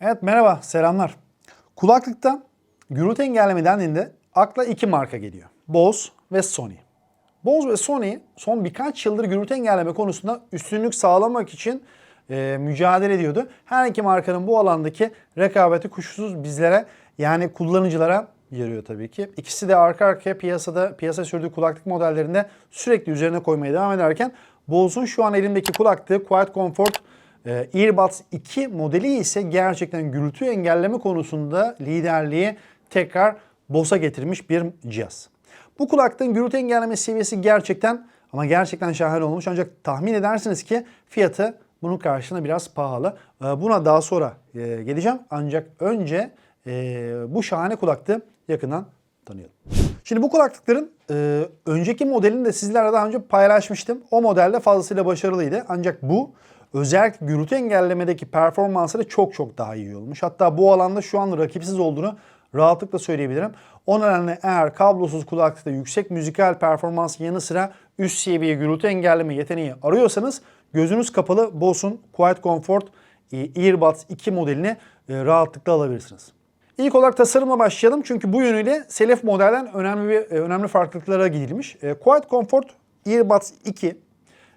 Evet merhaba, selamlar. Kulaklıkta gürültü engelleme dendiğinde akla iki marka geliyor. Bose ve Sony. Bose ve Sony son birkaç yıldır gürültü engelleme konusunda üstünlük sağlamak için e, mücadele ediyordu. Her iki markanın bu alandaki rekabeti kuşkusuz bizlere yani kullanıcılara yarıyor tabii ki. İkisi de arka arkaya piyasada piyasa sürdüğü kulaklık modellerinde sürekli üzerine koymaya devam ederken Bose'un şu an elimdeki kulaklığı Quiet Comfort e, Earbuds 2 modeli ise gerçekten gürültü engelleme konusunda liderliği tekrar Bose'a getirmiş bir cihaz. Bu kulaklığın gürültü engelleme seviyesi gerçekten ama gerçekten şahane olmuş. Ancak tahmin edersiniz ki fiyatı bunun karşılığında biraz pahalı. E, Buna daha sonra e, geleceğim. Ancak önce e, bu şahane kulaklığı yakından tanıyalım. Şimdi bu kulaklıkların e, önceki modelini de sizlerle daha önce paylaşmıştım. O modelde fazlasıyla başarılıydı. Ancak bu özellikle gürültü engellemedeki performansları çok çok daha iyi olmuş. Hatta bu alanda şu an rakipsiz olduğunu rahatlıkla söyleyebilirim. O nedenle eğer kablosuz kulaklıkta yüksek müzikal performans yanı sıra üst seviye gürültü engelleme yeteneği arıyorsanız gözünüz kapalı Bose'un Quiet Comfort e, Earbuds 2 modelini e, rahatlıkla alabilirsiniz. İlk olarak tasarımla başlayalım çünkü bu yönüyle Selef modelden önemli bir e, önemli farklılıklara gidilmiş. Quiet Comfort Earbuds 2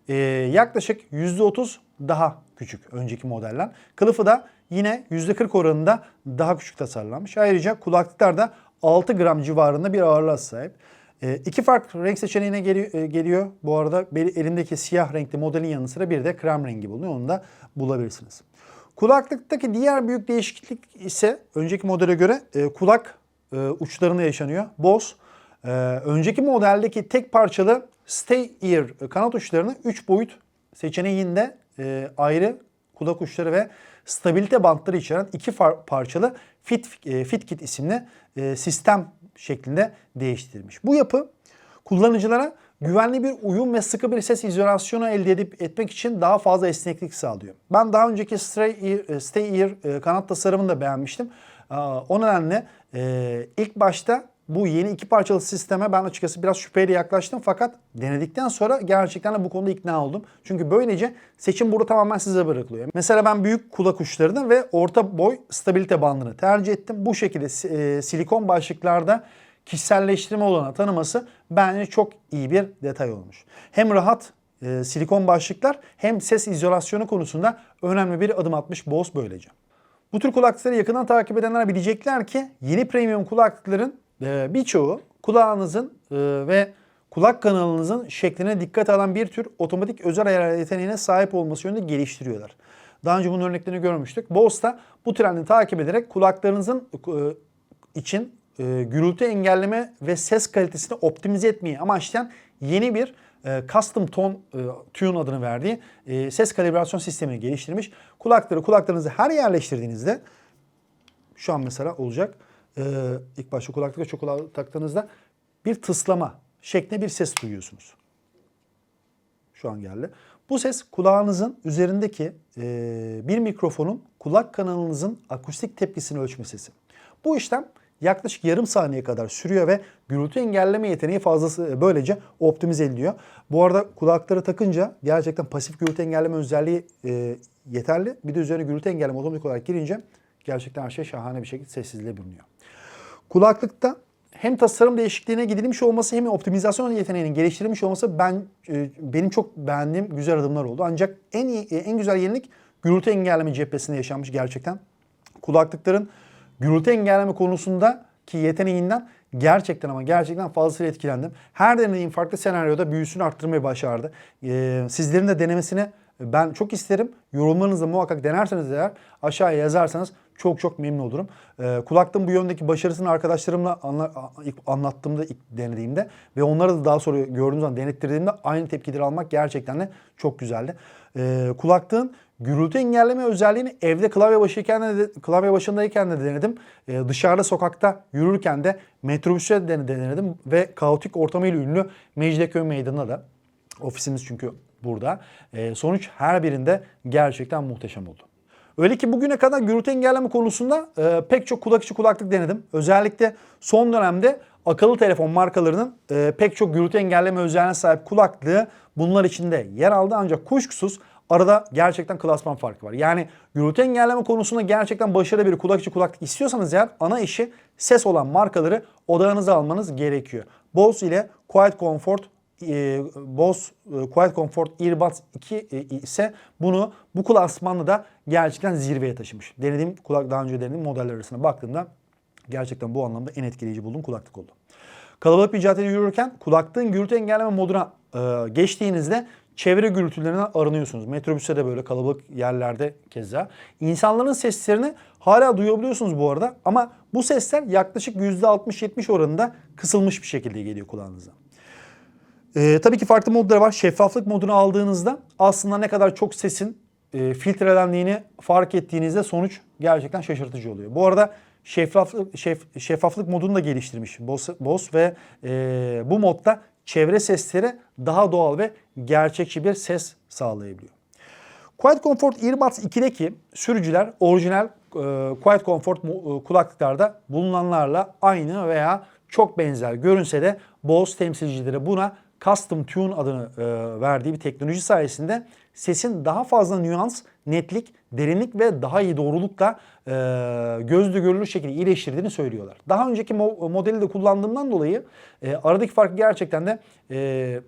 e, yaklaşık %30 daha küçük önceki modelden. Kılıfı da yine %40 oranında daha küçük tasarlanmış. Ayrıca kulaklıklar da 6 gram civarında bir ağırlığa sahip. E, iki farklı renk seçeneğine geliyor, e, geliyor. Bu arada elimdeki siyah renkli modelin yanı sıra bir de krem rengi bulunuyor. Onu da bulabilirsiniz. Kulaklıktaki diğer büyük değişiklik ise önceki modele göre e, kulak e, uçlarında yaşanıyor. Bose e, önceki modeldeki tek parçalı Stay Ear e, kanat uçlarını 3 boyut seçeneğinde e, ayrı kulak uçları ve stabilite bantları içeren iki parçalı Fit, e, FitKit isimli e, sistem şeklinde değiştirilmiş. Bu yapı kullanıcılara güvenli bir uyum ve sıkı bir ses izolasyonu elde edip etmek için daha fazla esneklik sağlıyor. Ben daha önceki Stay Ear, Stay Ear e, kanat tasarımını da beğenmiştim. O nedenle e, ilk başta bu yeni iki parçalı sisteme ben açıkçası biraz şüpheyle yaklaştım fakat denedikten sonra gerçekten de bu konuda ikna oldum. Çünkü böylece seçim burada tamamen size bırakılıyor. Mesela ben büyük kulak uçlarını ve orta boy stabilite bandını tercih ettim. Bu şekilde e, silikon başlıklarda kişiselleştirme olana tanıması bence çok iyi bir detay olmuş. Hem rahat e, silikon başlıklar hem ses izolasyonu konusunda önemli bir adım atmış Bose böylece. Bu tür kulaklıkları yakından takip edenler bilecekler ki yeni premium kulaklıkların e, birçoğu kulağınızın e, ve kulak kanalınızın şekline dikkat alan bir tür otomatik özel ayar yeteneğine sahip olması yönünde geliştiriyorlar. Daha önce bunun örneklerini görmüştük. Bose da bu trendi takip ederek kulaklarınızın e, için e, gürültü engelleme ve ses kalitesini optimize etmeyi amaçlayan yeni bir custom tone e, tune adını verdiği ses kalibrasyon sistemini geliştirmiş. Kulakları kulaklarınızı her yerleştirdiğinizde şu an mesela olacak. E, ilk başta kulaklıkla çok kulak taktığınızda bir tıslama şeklinde bir ses duyuyorsunuz. Şu an geldi. Bu ses kulağınızın üzerindeki e, bir mikrofonun kulak kanalınızın akustik tepkisini ölçme sesi. Bu işlem yaklaşık yarım saniye kadar sürüyor ve gürültü engelleme yeteneği fazlası e, böylece optimize ediliyor. Bu arada kulakları takınca gerçekten pasif gürültü engelleme özelliği e, yeterli. Bir de üzerine gürültü engelleme otomatik olarak girince gerçekten her şey şahane bir şekilde sessizliğe bürünüyor. Kulaklıkta hem tasarım değişikliğine gidilmiş olması hem optimizasyon yeteneğinin geliştirilmiş olması ben e, benim çok beğendiğim güzel adımlar oldu. Ancak en iyi, en güzel yenilik gürültü engelleme cephesinde yaşanmış gerçekten. Kulaklıkların gürültü engelleme konusundaki yeteneğinden gerçekten ama gerçekten fazlasıyla etkilendim. Her denediğim farklı senaryoda büyüsünü arttırmayı başardı. Ee, sizlerin de denemesini ben çok isterim. Yorumlarınızı muhakkak denerseniz eğer aşağıya yazarsanız çok çok memnun olurum. Ee, kulaklığın bu yöndeki başarısını arkadaşlarımla anla, ilk anlattığımda, ilk denediğimde ve onlara da daha sonra gördüğüm zaman denettirdiğimde aynı tepkileri almak gerçekten de çok güzeldi. Ee, kulaklığın gürültü engelleme özelliğini evde klavye başıyken de, klavye başındayken de denedim. Ee, dışarıda sokakta yürürken de metrobüste de denedim ve kaotik ortamıyla ünlü Mecidiyeköy Meydanı'na da ofisimiz çünkü burada. Ee, sonuç her birinde gerçekten muhteşem oldu. Öyle ki bugüne kadar gürültü engelleme konusunda e, pek çok kulak içi kulaklık denedim. Özellikle son dönemde akıllı telefon markalarının e, pek çok gürültü engelleme özelliğine sahip kulaklığı bunlar içinde yer aldı. Ancak kuşkusuz arada gerçekten klasman farkı var. Yani gürültü engelleme konusunda gerçekten başarılı bir kulak içi kulaklık istiyorsanız eğer ana işi ses olan markaları odağınıza almanız gerekiyor. Bose ile Quiet Comfort e, Bose Quiet Comfort Earbuds 2 e, ise bunu bu klasmanda da gerçekten zirveye taşımış. Denediğim kulak daha önce denediğim modeller arasına baktığımda gerçekten bu anlamda en etkileyici bulduğum kulaklık oldu. Kalabalık bir caddede yürürken kulaklığın gürültü engelleme moduna e, geçtiğinizde çevre gürültülerinden arınıyorsunuz. Metrobüste de böyle kalabalık yerlerde keza. İnsanların seslerini hala duyabiliyorsunuz bu arada ama bu sesler yaklaşık %60-70 oranında kısılmış bir şekilde geliyor kulağınıza. Ee, tabii ki farklı modları var. Şeffaflık modunu aldığınızda aslında ne kadar çok sesin e, filtrelendiğini fark ettiğinizde sonuç gerçekten şaşırtıcı oluyor. Bu arada şeffaflık şef, şeffaflık modunu da geliştirmiş Bose, Bose ve e, bu modda çevre sesleri daha doğal ve gerçekçi bir ses sağlayabiliyor. Quiet Comfort Earbuds 2'deki sürücüler orijinal e, Quiet Comfort e, kulaklıklarda bulunanlarla aynı veya çok benzer görünse de Bose temsilcileri buna Custom Tune adını e, verdiği bir teknoloji sayesinde sesin daha fazla nüans, netlik, derinlik ve daha iyi doğrulukla e, gözle görülür şekilde iyileştirdiğini söylüyorlar. Daha önceki mo- modeli de kullandığımdan dolayı e, aradaki farkı gerçekten de e,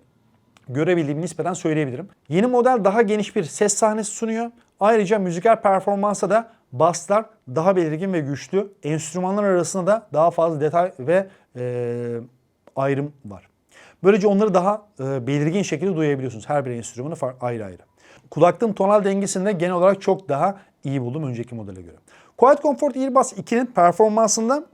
görebildiğimi nispeten söyleyebilirim. Yeni model daha geniş bir ses sahnesi sunuyor. Ayrıca müzikal performansa da basslar daha belirgin ve güçlü. Enstrümanlar arasında da daha fazla detay ve e, ayrım var. Böylece onları daha e, belirgin şekilde duyabiliyorsunuz. Her bir enstrümanı ayrı ayrı. Kulaklığın tonal dengesinde genel olarak çok daha iyi buldum önceki modele göre. Quiet Comfort Earbuds 2'nin performansında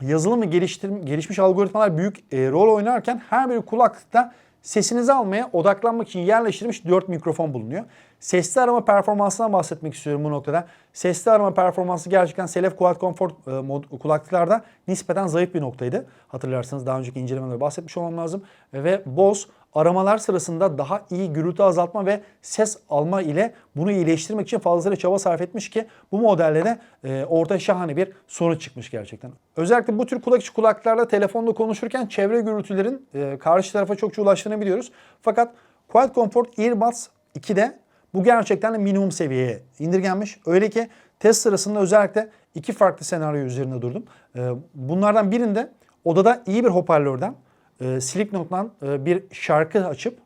yazılım ve geliştirim, gelişmiş algoritmalar büyük e, rol oynarken her bir kulaklıkta sesinizi almaya odaklanmak için yerleştirilmiş 4 mikrofon bulunuyor. Sesli arama performansından bahsetmek istiyorum bu noktada. Sesli arama performansı gerçekten Selef Quiet Comfort e, mod, kulaklıklarda nispeten zayıf bir noktaydı. Hatırlarsanız daha önceki incelemelerde bahsetmiş olmam lazım. Ve Bose aramalar sırasında daha iyi gürültü azaltma ve ses alma ile bunu iyileştirmek için fazlasıyla çaba sarf etmiş ki bu modelde de e, ortaya şahane bir sonuç çıkmış gerçekten. Özellikle bu tür kulak içi kulaklarla telefonda konuşurken çevre gürültülerin e, karşı tarafa çokça ulaştığını biliyoruz. Fakat Quiet Comfort Earbuds 2'de bu gerçekten de minimum seviyeye indirgenmiş. Öyle ki test sırasında özellikle iki farklı senaryo üzerinde durdum. E, bunlardan birinde odada iyi bir hoparlörden e, Slipknot'tan e, bir şarkı açıp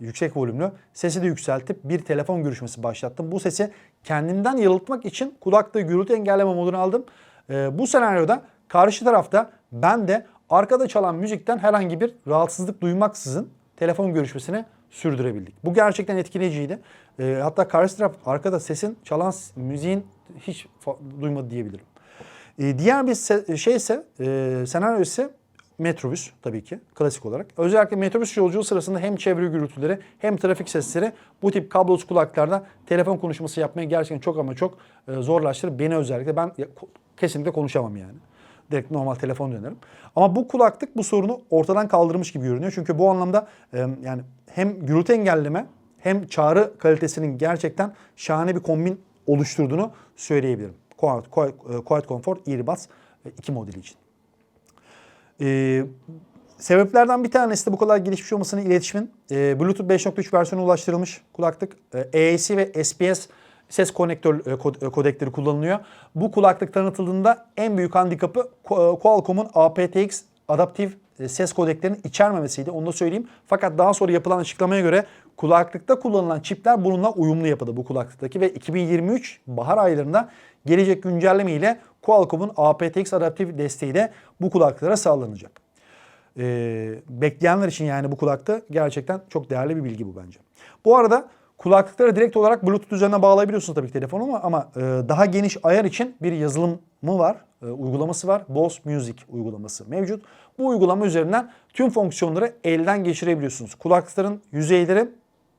yüksek volümlü sesi de yükseltip bir telefon görüşmesi başlattım. Bu sesi kendimden yalıtmak için kulaklığı gürültü engelleme modunu aldım. E, bu senaryoda karşı tarafta ben de arkada çalan müzikten herhangi bir rahatsızlık duymaksızın telefon görüşmesini sürdürebildik. Bu gerçekten etkileyiciydi. E, hatta karşı taraf arkada sesin çalan müziğin hiç duymadı diyebilirim. E, diğer bir se- şey ise e, senaryo ise metrobüs tabii ki klasik olarak. Özellikle metrobüs yolculuğu sırasında hem çevre gürültüleri hem trafik sesleri bu tip kablosuz kulaklarda telefon konuşması yapmayı gerçekten çok ama çok e, zorlaştırır. Beni özellikle ben kesinlikle konuşamam yani. Direkt normal telefon dönerim. Ama bu kulaklık bu sorunu ortadan kaldırmış gibi görünüyor. Çünkü bu anlamda e, yani hem gürültü engelleme hem çağrı kalitesinin gerçekten şahane bir kombin oluşturduğunu söyleyebilirim. Quiet, Quiet, e, Quiet Comfort Earbuds 2 modeli için. Ee, sebeplerden bir tanesi de bu kadar gelişmiş olmasının iletişimin e, Bluetooth 5.3 versiyonu ulaştırılmış kulaklık. E, AAC ve SPS ses konektör e, kod- e, kodekleri kullanılıyor. Bu kulaklık tanıtıldığında en büyük handikapı e, Qualcomm'un aptX adaptif e, ses kodeklerinin içermemesiydi. Onu da söyleyeyim. Fakat daha sonra yapılan açıklamaya göre kulaklıkta kullanılan çipler bununla uyumlu yapıda bu kulaklıktaki ve 2023 bahar aylarında gelecek güncelleme ile Qualcomm'un aptX adaptif desteği de bu kulaklıklara sağlanacak. Ee, bekleyenler için yani bu kulakta gerçekten çok değerli bir bilgi bu bence. Bu arada kulaklıkları direkt olarak Bluetooth üzerine bağlayabiliyorsunuz tabii ki telefonu ama, ama e, daha geniş ayar için bir yazılımı var, e, uygulaması var. Bose Music uygulaması mevcut. Bu uygulama üzerinden tüm fonksiyonları elden geçirebiliyorsunuz. Kulaklıkların yüzeyleri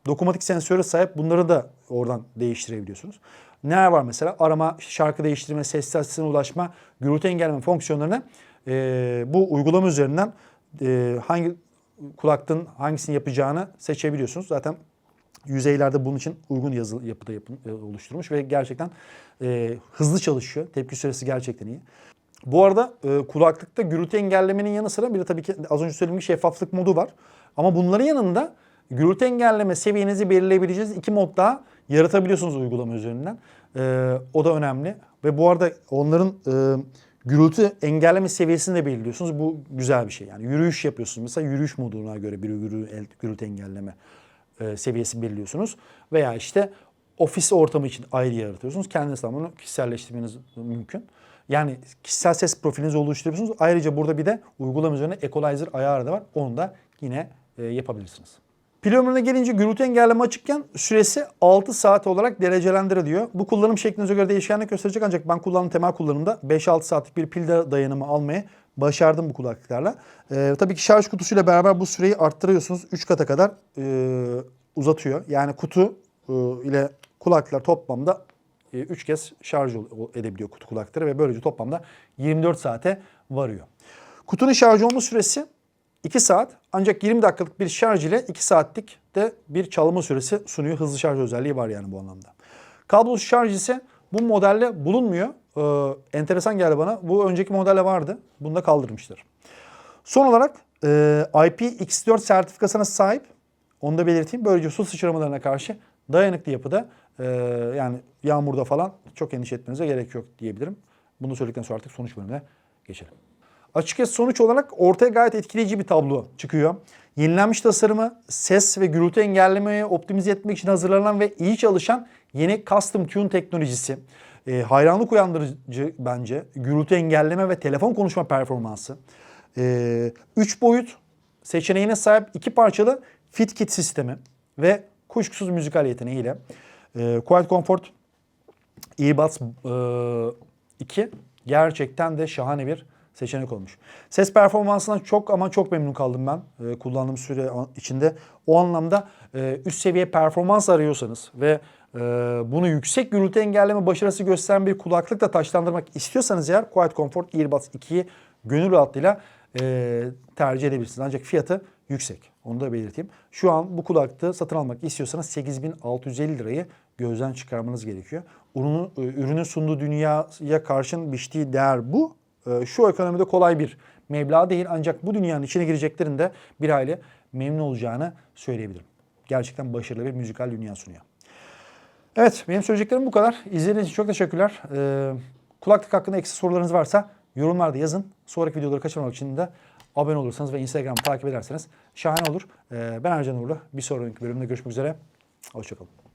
dokunmatik sensöre sahip. Bunları da oradan değiştirebiliyorsunuz. Neler var mesela? Arama, şarkı değiştirme, ses telsizine ulaşma, gürültü engelleme fonksiyonlarını e, bu uygulama üzerinden e, hangi kulaklığın hangisini yapacağını seçebiliyorsunuz. Zaten yüzeylerde bunun için uygun yazılı yapıda yapın, e, oluşturmuş ve gerçekten e, hızlı çalışıyor. Tepki süresi gerçekten iyi. Bu arada e, kulaklıkta gürültü engellemenin yanı sıra bir de tabii ki az önce söylediğim şeffaflık modu var. Ama bunların yanında gürültü engelleme seviyenizi belirleyebileceğiniz iki mod daha yaratabiliyorsunuz uygulama üzerinden. Ee, o da önemli. Ve bu arada onların e, gürültü engelleme seviyesini de belirliyorsunuz. Bu güzel bir şey. Yani yürüyüş yapıyorsunuz. Mesela yürüyüş moduna göre bir gürü- gürültü engelleme e, seviyesi belirliyorsunuz. Veya işte ofis ortamı için ayrı yaratıyorsunuz. Kendiniz onu kişiselleştirmeniz mümkün. Yani kişisel ses profilinizi oluşturuyorsunuz. Ayrıca burada bir de uygulama üzerine equalizer ayarı da var. Onu da yine e, yapabilirsiniz. Pil ömrüne gelince gürültü engelleme açıkken süresi 6 saat olarak derecelendiriliyor. Bu kullanım şeklinize göre değişkenlik gösterecek ancak ben kullandığım temel kullanımda 5-6 saatlik bir pil da- dayanımı almayı başardım bu kulaklıklarla. Ee, tabii ki şarj kutusuyla beraber bu süreyi arttırıyorsunuz. 3 kata kadar e, uzatıyor. Yani kutu e, ile kulaklıklar toplamda 3 kez şarj edebiliyor kutu kulaklıkları ve böylece toplamda 24 saate varıyor. Kutunun şarj olma süresi 2 saat ancak 20 dakikalık bir şarj ile 2 saatlik de bir çalma süresi sunuyor. Hızlı şarj özelliği var yani bu anlamda. Kablosuz şarj ise bu modelle bulunmuyor. Ee, enteresan geldi bana. Bu önceki modelde vardı. Bunu da kaldırmışlar. Son olarak e, IPX4 sertifikasına sahip. Onu da belirteyim. Böylece su sıçramalarına karşı dayanıklı yapıda. e, yani yağmurda falan çok endişe etmenize gerek yok diyebilirim. Bunu söyledikten sonra artık sonuç bölümüne geçelim. Açıkçası sonuç olarak ortaya gayet etkileyici bir tablo çıkıyor. Yenilenmiş tasarımı, ses ve gürültü engellemeyi optimize etmek için hazırlanan ve iyi çalışan yeni Custom Tune teknolojisi. E, hayranlık uyandırıcı bence. Gürültü engelleme ve telefon konuşma performansı. 3 boyut seçeneğine sahip iki parçalı fit kit sistemi ve kuşkusuz müzikal yeteneğiyle e, Quiet Comfort earbuds e, 2 gerçekten de şahane bir seçenek olmuş. Ses performansından çok ama çok memnun kaldım ben e, kullandığım süre içinde. O anlamda e, üst seviye performans arıyorsanız ve e, bunu yüksek gürültü engelleme başarısı gösteren bir kulaklıkla taşlandırmak istiyorsanız eğer Quiet Comfort Earbuds 2'yi gönül rahatlığıyla e, tercih edebilirsiniz. Ancak fiyatı yüksek. Onu da belirteyim. Şu an bu kulaklığı satın almak istiyorsanız 8650 lirayı gözden çıkarmanız gerekiyor. Ürünün, ürünün sunduğu dünyaya karşın biçtiği değer bu. Ee, Şu ekonomide kolay bir meblağ değil ancak bu dünyanın içine gireceklerinde bir hayli memnun olacağını söyleyebilirim. Gerçekten başarılı bir müzikal dünya sunuyor. Evet benim söyleyeceklerim bu kadar. İzlediğiniz için çok teşekkürler. Ee, kulaklık hakkında eksik sorularınız varsa yorumlarda yazın. Sonraki videoları kaçırmamak için de abone olursanız ve Instagram'ı takip ederseniz şahane olur. Ee, ben Ercan Uğurlu. Bir sonraki bölümde görüşmek üzere. Hoşçakalın.